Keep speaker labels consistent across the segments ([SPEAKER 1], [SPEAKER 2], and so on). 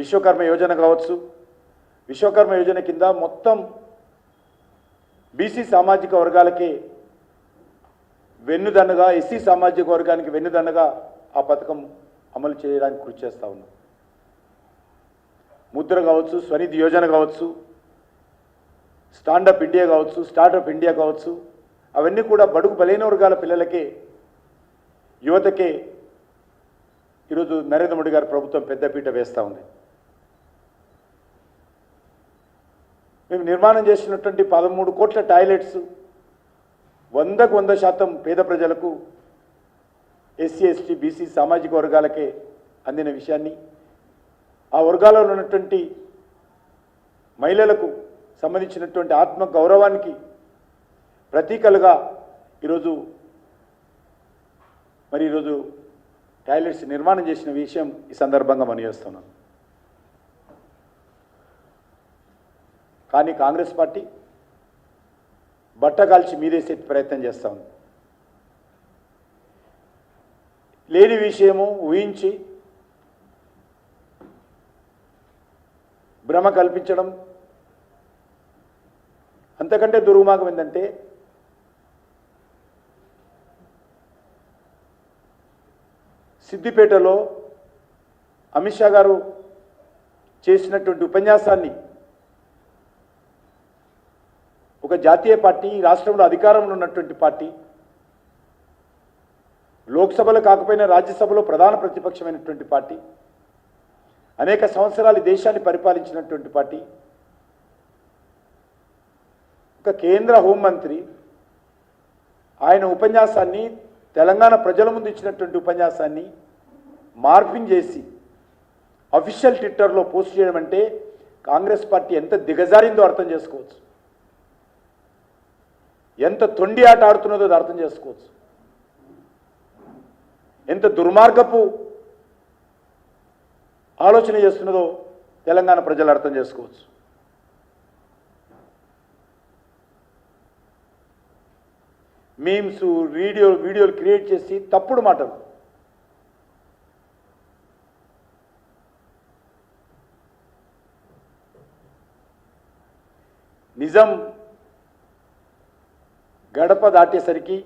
[SPEAKER 1] విశ్వకర్మ యోజన కావచ్చు. విశ్వకర్మ యోజన కింద మొత్తం బీసీ సామాజిక వర్గాలకి వెన్నుదన్నుగా ఎస్సీ సామాజిక వర్గానికి వెన్నుదన్నుగా ఆ పథకం అమలు చేయడానికి కృషి చేస్తూ ఉన్నాం. ముద్ర కావచ్చు స్వనిధి యోజన కావచ్చు స్టాండప్ ఇండియా కావచ్చు స్టార్టప్ ఇండియా కావచ్చు అవన్నీ కూడా బడుగు బలైన వర్గాల పిల్లలకే యువతకే ఈరోజు నరేంద్ర మోడీ గారి ప్రభుత్వం పెద్దపీట వేస్తూ ఉంది. మేము నిర్మాణం చేసినటువంటి పదమూడు కోట్ల టాయిలెట్స్ వందకు వంద శాతం పేద ప్రజలకు ఎస్సీ ఎస్టీ బీసీ సామాజిక వర్గాలకే అందిన విషయాన్ని ఆ వర్గాలలో ఉన్నటువంటి మహిళలకు సంబంధించినటువంటి ఆత్మ గౌరవానికి ప్రతీకలుగా ఈరోజు మరి ఈరోజు టాయిలెట్స్ నిర్మాణం చేసిన విషయం ఈ సందర్భంగా మనం చేస్తున్నాం. కానీ కాంగ్రెస్ పార్టీ బట్ట కాల్చి మీదేసే ప్రయత్నం చేస్తా ఉంది. లేని విషయము ఊహించి భ్రమ కల్పించడం అంతకంటే దుర్మార్గం ఏంటంటే సిద్దిపేటలో అమిత్ షా గారు చేసినటువంటి ఉపన్యాసాన్ని ఒక జాతీయ పార్టీ ఈ రాష్ట్రంలో అధికారంలో ఉన్నటువంటి పార్టీ లోక్సభలో కాకపోయినా రాజ్యసభలో ప్రధాన ప్రతిపక్షమైనటువంటి పార్టీ అనేక సంవత్సరాలు దేశాన్ని పరిపాలించినటువంటి పార్టీ ఒక కేంద్ర హోంమంత్రి ఆయన ఉపన్యాసాన్ని తెలంగాణ ప్రజల ముందు ఇచ్చినటువంటి ఉపన్యాసాన్ని మార్పింగ్ చేసి అఫీషియల్ ట్విట్టర్లో పోస్ట్ చేయడం అంటే కాంగ్రెస్ పార్టీ ఎంత దిగజారిందో అర్థం చేసుకోవచ్చు. ఎంత తొండి ఆట ఆడుతున్నదో అది అర్థం చేసుకోవచ్చు. ఎంత దుర్మార్గపు ఆలోచన చేస్తున్నదో తెలంగాణ ప్రజలు అర్థం చేసుకోవచ్చు. మీమ్స్ వీడియో వీడియోలు క్రియేట్ చేసి తప్పుడు మాటలు. నిజం గడప దాటేసరికి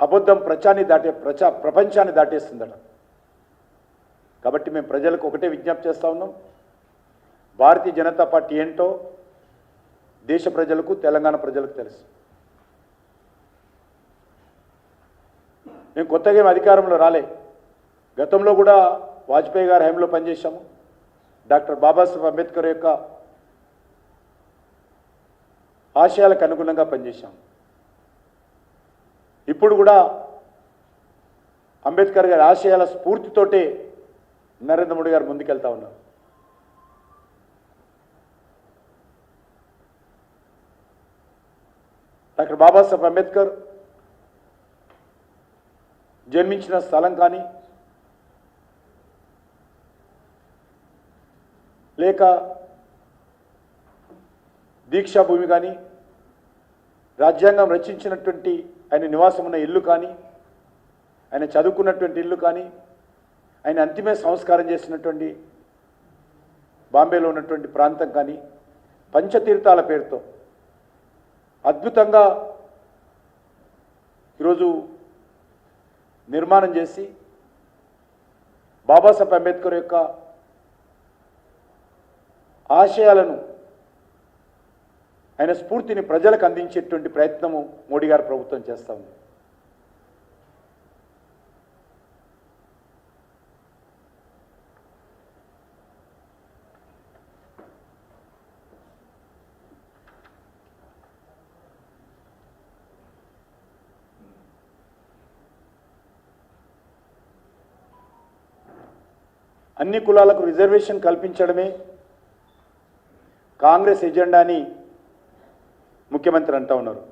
[SPEAKER 1] అబద్ధం ప్రచాన్ని దాటే ప్రచా ప్రపంచాన్ని దాటేస్తుందట. కాబట్టి మేము ప్రజలకు ఒకటే విజ్ఞప్తి చేస్తా ఉన్నాం. భారతీయ జనతా పార్టీ ఏంటో దేశ ప్రజలకు తెలంగాణ ప్రజలకు తెలుసు. మేము కొత్తగా ఏం అధికారంలో రాలే. గతంలో కూడా వాజ్పేయి గారి హయాంలో పనిచేశాము. డాక్టర్ బాబాసాహెబ్ అంబేద్కర్ యొక్క ఆశయాలకు అనుగుణంగా పనిచేశాం. ఇప్పుడు కూడా అంబేద్కర్ గారి ఆశయాల స్ఫూర్తితోటే నరేంద్ర మోడీ గారు ముందుకెళ్తా ఉన్నారు. డాక్టర్ బాబాసాహెబ్ అంబేద్కర్ జన్మించిన స్థలం కానీ లేక దీక్షా భూమి కానీ రాజ్యాంగం రచించినటువంటి ఆయన నివాసం ఉన్న ఇల్లు కానీ ఆయన చదువుకున్నటువంటి ఇల్లు కానీ ఆయన అంతిమ సంస్కారం చేసినటువంటి బాంబేలో ఉన్నటువంటి ప్రాంతం కానీ పంచతీర్థాల పేరుతో అద్భుతంగా ఈరోజు నిర్మాణం చేసి బాబాసాహెబ్ అంబేద్కర్ యొక్క ఆశయాలను ఆయన స్ఫూర్తిని ప్రజలకు అందించేటువంటి ప్రయత్నము మోడీ గారు ప్రభుత్వం చేస్తూ ఉంది. అన్ని కులాలకు రిజర్వేషన్ కల్పించడమే కాంగ్రెస్ ఎజెండా అని ముఖ్యమంత్రి అంటా ఉన్నారు.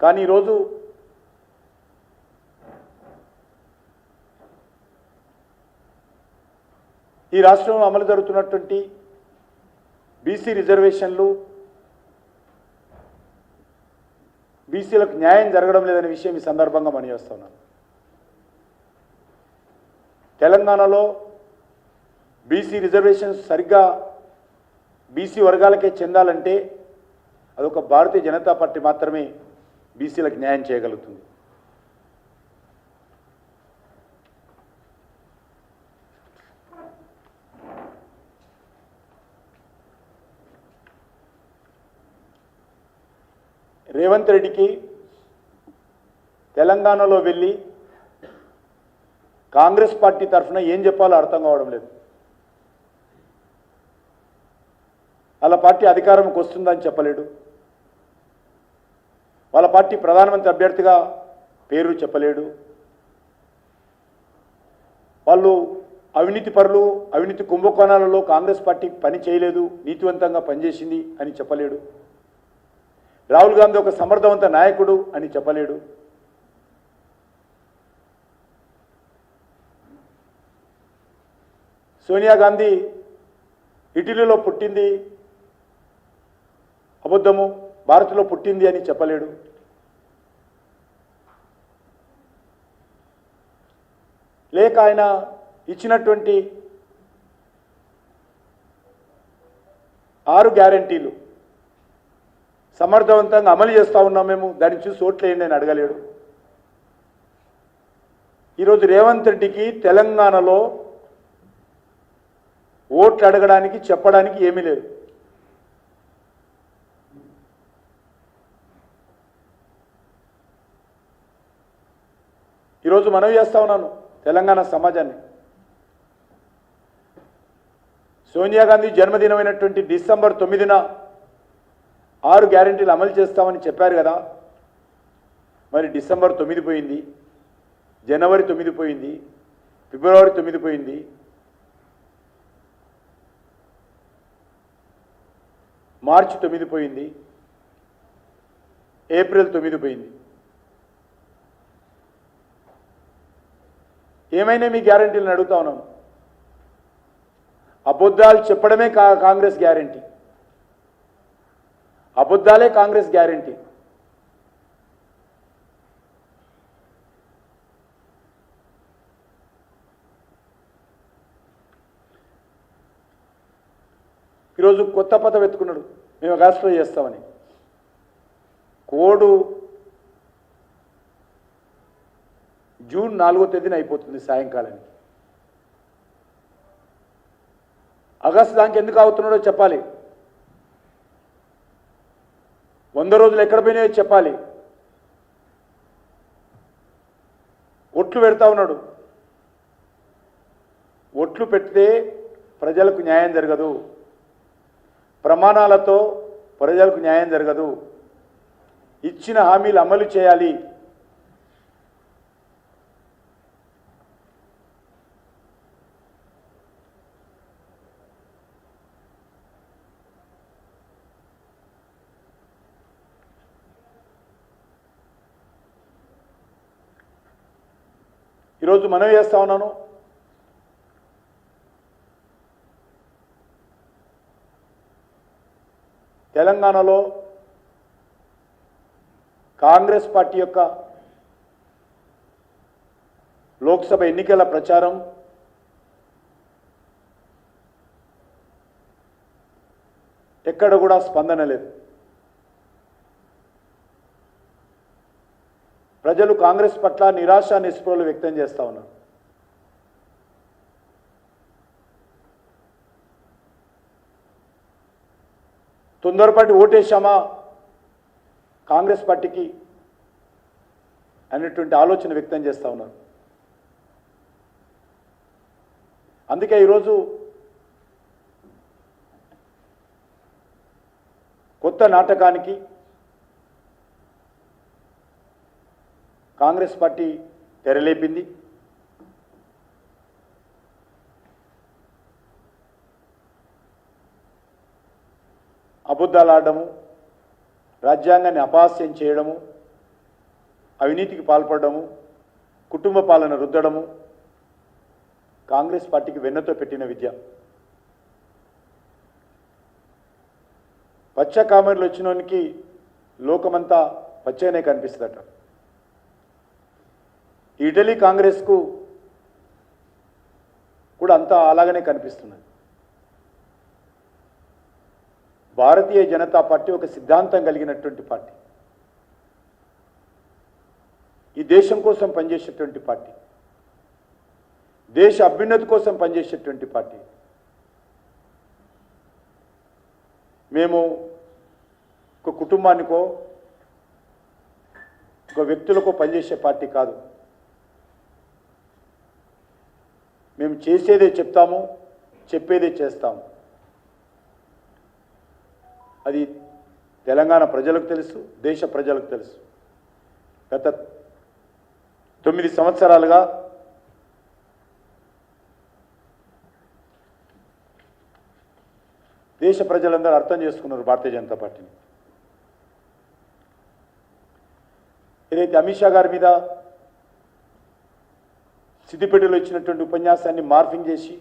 [SPEAKER 1] కానీ ఈరోజు ఈ రాష్ట్రంలో అమలు జరుగుతున్నటువంటి బీసీ రిజర్వేషన్లు బీసీలకు న్యాయం జరగడం లేదనే విషయం ఈ సందర్భంగా మనం చేస్తున్నాను తెలంగాణలో బీసీ రిజర్వేషన్స్ సరిగ్గా బీసీ వర్గాలకే చెందాలంటే అదొక భారతీయ జనతా పార్టీ మాత్రమే బీసీలకు న్యాయం చేయగలుగుతుంది. రేవంత్ రెడ్డికి తెలంగాణలో వెళ్ళి కాంగ్రెస్ పార్టీ తరఫున ఏం చెప్పాలో అర్థం కావడం లేదు. వాళ్ళ పార్టీ అధికారంకి వస్తుందని చెప్పలేడు. వాళ్ళ పార్టీ ప్రధానమంత్రి అభ్యర్థిగా పేరు చెప్పలేడు. వాళ్ళు అవినీతి పరులు అవినీతి కుంభకోణాలలో కాంగ్రెస్ పార్టీ పని చేయలేదు నీతివంతంగా పనిచేసింది అని చెప్పలేడు. రాహుల్ గాంధీ ఒక సమర్థవంత నాయకుడు అని చెప్పలేడు. సోనియా గాంధీ ఇటలీలో పుట్టింది. అబద్ధము భారత్లో పుట్టింది అని చెప్పలేడు. లేక ఆయన ఇచ్చినటువంటి ఆరు గ్యారంటీలు సమర్థవంతంగా అమలు చేస్తూ ఉన్నాం మేము. దాన్ని చూసి ఓట్లేయండి అని అడగలేడు. ఈరోజు రేవంత్ రెడ్డికి తెలంగాణలో ఓట్లు అడగడానికి చెప్పడానికి ఏమీ లేదు. ఈరోజు మనవి చేస్తా ఉన్నాను తెలంగాణ సమాజాన్ని. సోనియా గాంధీ జన్మదినమైనటువంటి డిసెంబర్ తొమ్మిదిన ఆరు గ్యారెంటీలు అమలు చేస్తామని చెప్పారు కదా. మరి డిసెంబర్ తొమ్మిది పోయింది జనవరి తొమ్మిది పోయింది ఫిబ్రవరి తొమ్మిది పోయింది మార్చి తొమ్మిది పోయింది. ఏప్రిల్ తొమ్మిది పోయింది. ఏమైనా మీ గ్యారంటీలను అడుగుతా ఉన్నాను అబద్ధాలు చెప్పడమే కా కాంగ్రెస్ గ్యారంటీ. అబద్ధాలే కాంగ్రెస్ గ్యారంటీ. ఈరోజు కొత్త పదం ఎత్తుకున్నాడు. మేము రాష్ట్రం చేస్తామని. కోడు జూన్ నాలుగో తేదీన అయిపోతుంది సాయంకాలానికి. ఆగస్టు దానికి ఎందుకు అవుతున్నాడో చెప్పాలి. వంద రోజులు ఎక్కడ పోయినాయో చెప్పాలి. ఒట్లు పెడతా ఉన్నాడు. ఒట్లు పెడితే ప్రజలకు న్యాయం జరగదు. ప్రమాణాలతో ప్రజలకు న్యాయం జరగదు. ఇచ్చిన హామీలు అమలు చేయాలి. ఈరోజు మనవి చేస్తా ఉన్నాను? తెలంగాణలో కాంగ్రెస్ పార్టీ యొక్క లోక్సభ ఎన్నికల ప్రచారం ఎక్కడ కూడా స్పందన లేదు. ప్రజలు కాంగ్రెస్ పట్ల నిరాశ నిస్పృహలు వ్యక్తం చేస్తా ఉన్నారు. తొందరపాటి ఓటేశామా కాంగ్రెస్ పార్టీకి అనేటువంటి ఆలోచన వ్యక్తం చేస్తూ ఉన్నారు. అందుకే ఈరోజు కొత్త నాటకానికి కాంగ్రెస్ పార్టీ తెరలేపింది. అబద్ధాలు రాజ్యాంగాన్ని అపహాస్యం చేయడము అవినీతికి పాల్పడము కుటుంబ పాలన రుద్దడము కాంగ్రెస్ పార్టీకి వెన్నతో పెట్టిన విద్య. పచ్చ కామెర్లు వచ్చినోనికి లోకమంతా పచ్చగానే కనిపిస్తుందట. ఇటలీ కాంగ్రెస్కు కూడా అంతా అలాగనే కనిపిస్తున్నది. భారతీయ జనతా పార్టీ ఒక సిద్ధాంతం కలిగినటువంటి పార్టీ. ఈ దేశం కోసం పనిచేసేటువంటి పార్టీ. దేశ అభ్యున్నతి కోసం పనిచేసేటువంటి పార్టీ. మేము ఒక కుటుంబానికో ఒక వ్యక్తులకో పనిచేసే పార్టీ కాదు. మేము చేసేదే చెప్తాము చెప్పేదే చేస్తాము. అది తెలంగాణ ప్రజలకు తెలుసు దేశ ప్రజలకు తెలుసు. గత తొమ్మిది సంవత్సరాలుగా దేశ ప్రజలందరూ అర్థం చేసుకున్నారు భారతీయ జనతా పార్టీని. ఏదైతే అమిత్ షా గారి మీద సిద్దిపేటలో ఇచ్చినటువంటి ఉపన్యాసాన్ని మార్ఫింగ్ చేసి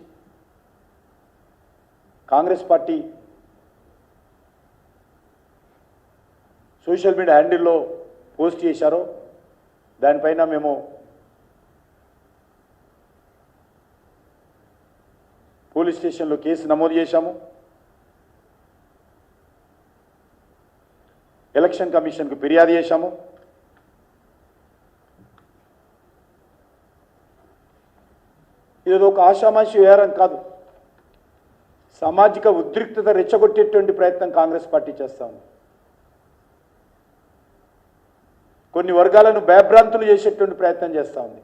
[SPEAKER 1] కాంగ్రెస్ పార్టీ సోషల్ మీడియా హ్యాండిల్లో పోస్ట్ చేశారో దానిపైన మేము పోలీస్ స్టేషన్లో కేసు నమోదు చేశాము. ఎలక్షన్ కమిషన్కు ఫిర్యాదు చేశాము. ఇదేదో ఒక ఆషామాషి వ్యవహారం కాదు. సామాజిక ఉద్రిక్తత రెచ్చగొట్టేటువంటి ప్రయత్నం కాంగ్రెస్ పార్టీ చేస్తా ఉంది. కొన్ని వర్గాలను భయభ్రాంతులు చేసేటువంటి ప్రయత్నం చేస్తూ ఉంది.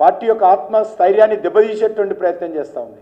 [SPEAKER 1] పార్టీ యొక్క ఆత్మ స్థైర్యాన్ని దెబ్బతీసేటువంటి ప్రయత్నం చేస్తూ ఉంది.